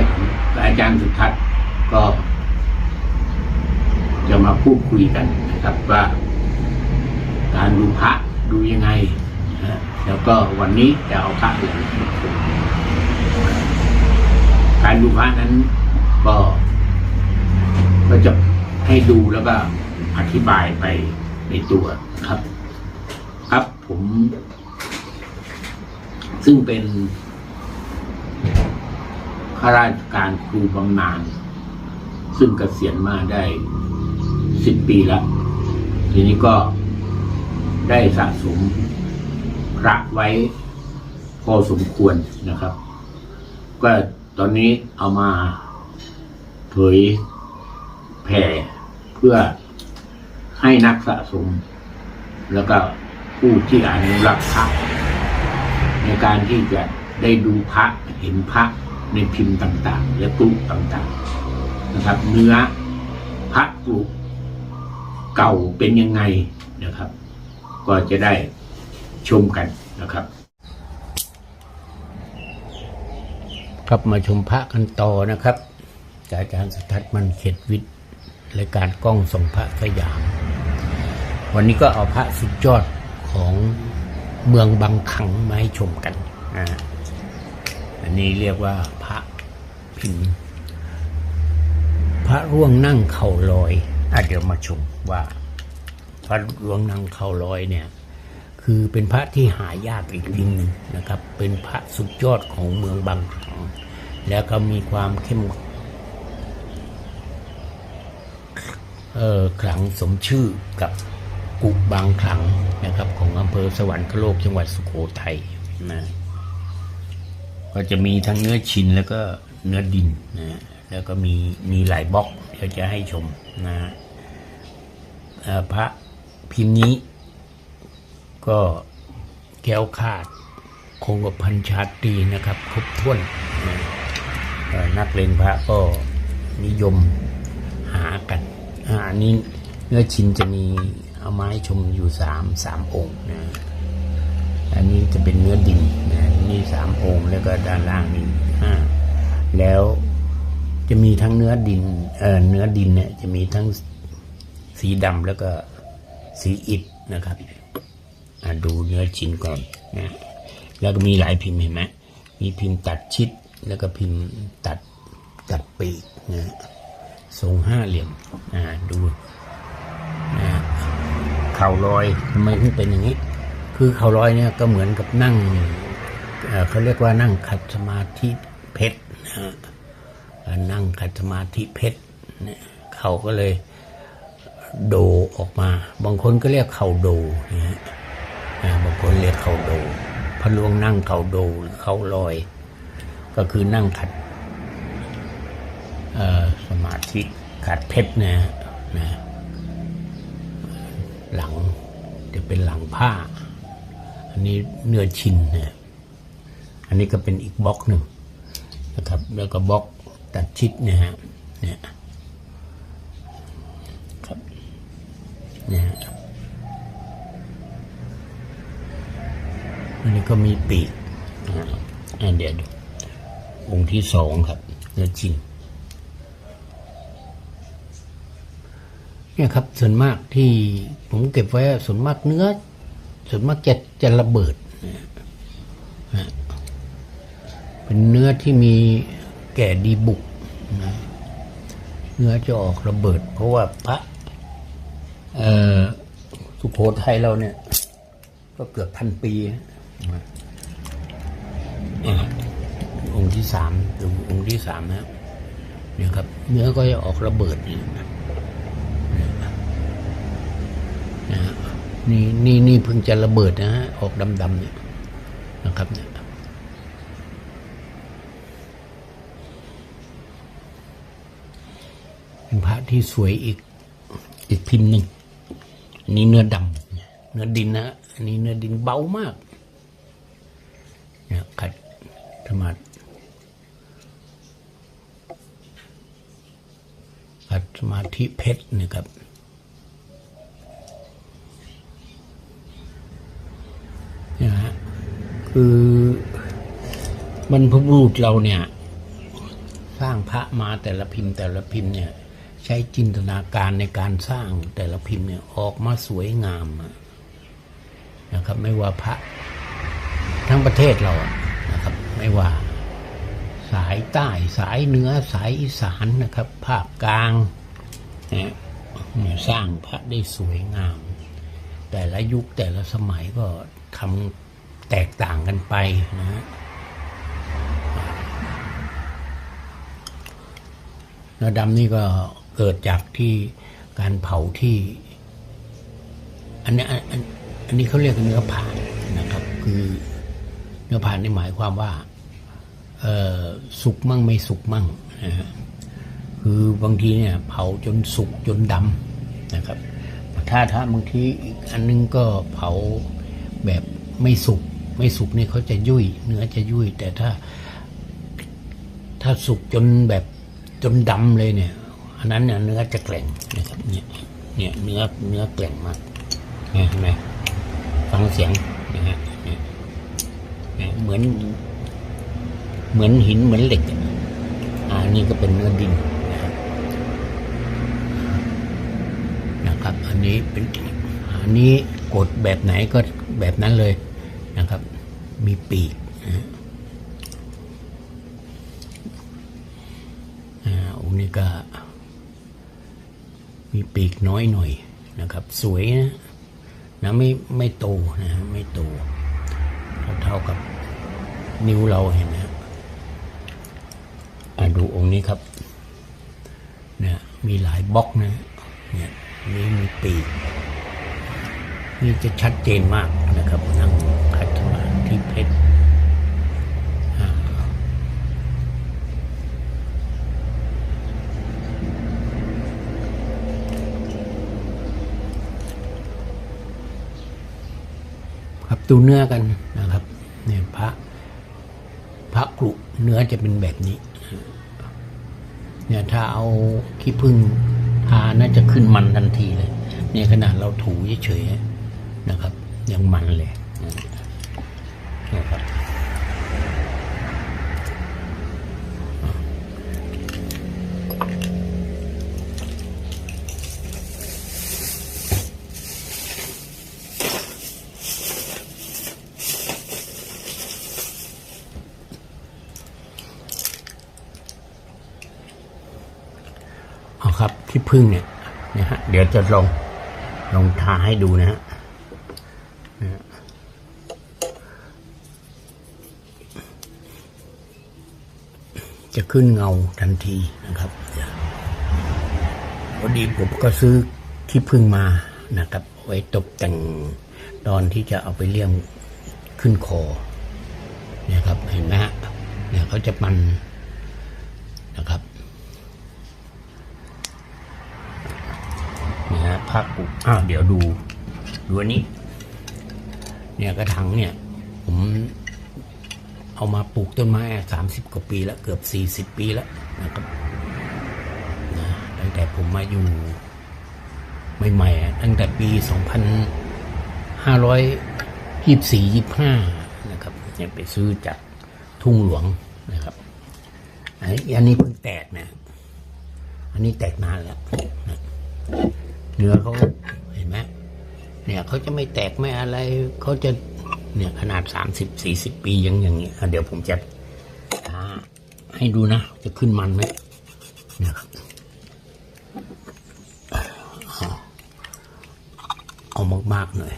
ยามและอาจารย์สุทัศน์ก็ จะมาพูดคุยกันนะครับว่าการดูพระดูยังไงนะแล้วก็วันนี้จะเอาพระอะไรมาชมการดูพระนั้นก็ก็จะให้ดูแล้วก็อธิบายไปในตัวครับ ครับผม ซึ่งเป็น ข้าราชการครูบำนาญซึ่งเกษียณมาได้สิบปีแล้ว ทีนี้ก็ได้สะสมพระไว้พอสมควรนะครับ ก็ตอนนี้เอามาเผยแผ่เพื่อให้นักสะสม แล้วก็ผู้ที่อนุรักษ์พระในการที่จะได้ดูพระเห็นพระ ในพิมพ์ต่างๆ และกรุต่างๆนะครับ เนื้อพระกรุเก่าเป็นยังไงนะครับ ก็จะได้ชมกันนะครับครับมาชมพระกันต่อนะครับจากอาจารย์สทัศน์มันเขตวิทย์รายการกล้องส่งพระสยาม วันนี้ก็เอาพระสุดยอดของเมืองบางขังมาให้ชมกันนะ อันนี้เรียกว่าพระพิมพ์ พระร่วงนั่งเข่าลอยอะเดี๋ยวมาชมว่า พระร่วงนั่งเข่าลอยเนี่ย คือเป็นพระที่หายากอีกลิงหนึ่งนะครับ เป็นพระสุดยอดของเมืองบางขังแล้วก็มีความเข้มเออขลังสมชื่อกับกุบางขลังนะครับ ของอำเภอสวรรคโลกจังหวัดสุโขทัยนะ ก็จะมีทั้งเนื้อชินแล้วก็เนื้อดินนะแล้วก็มีมีหลายบล็อกเดี๋ยวจะให้ชมนะพระพิมพ์นี้ก็แก้วขาดคงกับพันชาตีนะครับ ครบถ้วนนะนักเลงพระก็นิยมหากันอันนี้เนื้อชินจะมีเอาไม้ชมอยู่สามสามองค์นะ อันนี้จะเป็นเนื้อดินนะนี่สามองค์แล้วก็ด้านล่างนี่ห้าแล้วจะมีทั้งเนื้อดินเอ่อเนื้อดินเนี่ยจะมีทั้งสีดำแล้วก็สีอิฐนะครับดูเนื้อชิ้นก่อนนะแล้วก็มีหลายพิมพ์เห็นไหมมีพิมพ์ตัดชิดแล้วก็พิมพ์ตัดตัดปีกนะทรงห้าเหลี่ยมดูนะเข่าลอยทำไมถึงเป็นอย่างนี้ คือเข่าลอยเนี่ยก็เหมือนกับนั่งเเขาเรียกว่านั่งขัดสมาธิเพชรนะฮะนั่งขัดสมาธิเพชรเนี่ยเขาก็เลยโดออกมา บางคนก็เรียกเข่าโดนะฮะบางคนเรียกเขาโดพระลวงนั่งเขาโดหรือเขาลอย ก็คือนั่งขัดสมาธิขัดเพชรนะนะหลังจะเป็นหลังผ้า อันนี้เนื้อชินนะอันนี้ก็เป็นอีกบล็อกหนึ่งนะครับ แล้วก็บล็อกตัดชิดนะฮะเนี่ยครับเนี่ยอันนี้ก็มีปีกอ่าอ่าเดี๋ยวดูองค์ที่สองครับเนื้อจริงเนี่ยครับส่วนมากที่ผมเก็บไว้ส่วนมากเนื้อ ส่วนมากจะจะระเบิดนะเป็นเนื้อที่มีแก่ดีบุกนะเนื้อจะออกระเบิด เพราะว่าพระสุโขทัยเราเนี่ย ก็เกือบพันปีนะองค์ที่สามดูองค์ที่สามนะเนี่ยครับ เนื้อก็จะออกระเบิดนี่นะนะฮะ นี่นี่นี่เพิ่งจะระเบิดนะฮะออกดำๆเนี่ยนะครับเนี่ยเป็นพระที่สวยอีกอีกพิมพ์หนึ่งนนี้เนื้อดำเนื้อดินนะอันนี้เนื้อดินเบามากเนี่ยขัดธรรมะขัดสมาธิเพชรนะครับ เนี่ยฮะ คือมันพบุรุษเราเนี่ย สร้างพระมาแต่ละพิมพ์แต่ละพิมพ์เนี่ย ใช้จินตนาการในการสร้างแต่ละพิมพ์เนี่ยออกมาสวยงามนะครับ ไม่ว่าพระทั้งประเทศเราอะนะครับ ไม่ว่าสายใต้สายเหนือสายอีสานนะครับ ภาคกลางเนี่ยสร้างพระได้สวยงาม แต่ละยุคแต่ละสมัยก็ทำ แตกต่างกันไปนะฮะเนื้อดำนี่ก็เกิดจากที่การเผาที่ อันนี้อันอันนี้เขาเรียกเนื้อผ่านนะครับ คือเนื้อผ่านนี่หมายความว่าเออสุกมั่งไม่สุกมั่งนะฮะคือบางทีเนี่ยเผาจนสุกจนดำนะครับ ถ้าถ้าบางทีอีกอันนึงก็เผาแบบไม่สุก ไม่สุกนี่เขาจะยุ่ยเนื้อจะยุ่ย แต่ถ้า ถ้าสุกจนแบบจนดำเลยเนี่ย อันนั้นเนี่ยเนื้อจะแกร่งนะครับ เนี่ยเนี่ยเนื้อเนื้อแกร่งมากเนี่ยเห็นไหมฟังเสียงนะฮะเนี่ยเหมือน เหมือนหินเหมือนเหล็กอะอ่านี่ก็เป็นเนื้อดินนะครับนะครับ อันนี้เป็นอันนี้กดแบบไหนก็แบบนั้นเลย นะครับ มีปีกอ่าองค์นี้ก็มีปีกน้อยหน่อยนะครับ สวยนะนะไม่ไม่โตนะฮะไม่โตเท่ากับนิ้วเราเห็นไหมฮะอะดูองค์นี้ครับเนี่ยมีหลายบล็อกนะเนี่ยนี่มีปีกนี่จะชัดเจนมากนะครับนั่ง เพชรครับดูเนื้อกันนะครับเนี่ยพระพระกรุเนื้อจะเป็นแบบนี้เนี่ยถ้าเอาขี้ผึ้งทาน่าจะขึ้นมันทันทีเลยเนี่ยขนาดเราถูเฉยๆนะครับ ยังมันเลย นะครับเอาครับที่พึ่งเนี่ยนะฮะเดี๋ยวจะลองลองทาให้ดูนะฮะนะ จะขึ้นเงาทันทีนะครับพอดีผมก็ซื้อที่พึ่งมานะครับ ไว้ตกแต่งตอนที่จะเอาไปเลี่ยมขึ้นคอนี่ยครับเห็นไหมฮะเนี่ยเขาจะมันนะครับนะฮะภาคปลูกอ้าวเดี๋ยวดู ดูอันนี้ เนี่ยกระถางเนี่ย ผม เอามาปลูกต้นไม้สามสิบกว่าปีแล้วเกือบสี่สิบปีแล้วนะครับนะตั้งแต่ผมมาอยู่ใหม่ๆตั้งแต่ปีสองพันห้าร้อยยี่สี่ยี่ห้านะครับเนี่ยไปซื้อจากทุ่งหลวงนะครับอันนี้อันนี้เพิ่งแตกนะอันนี้แตกนานแล้วนะเนื้อเขาเห็นไหมเนี่ยเขาจะไม่แตกไม่อะไรเขาจะ เนี่ยขนาดสามสิบสี่สิบปียังอย่างนี้เดี๋ยวผมจะทาให้ดูนะ จะขึ้นมันไหมเนี่ยครับเอามากๆหน่อย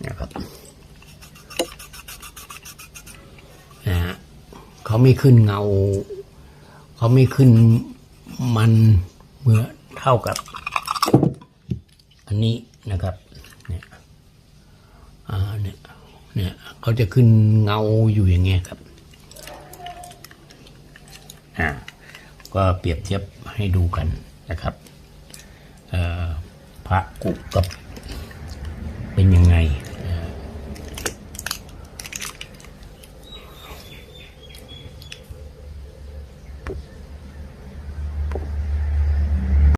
เนี่ยครับนะฮะเขาไม่ขึ้นเงา เขาไม่ขึ้นมันเมื่อเท่ากับ อันนี้นะครับ เนี่ยเนี่ยเขาจะขึ้นเงาอยู่อย่างเงี้ยครับอ่าก็เปรียบเทียบให้ดูกันนะครับพระกุกับ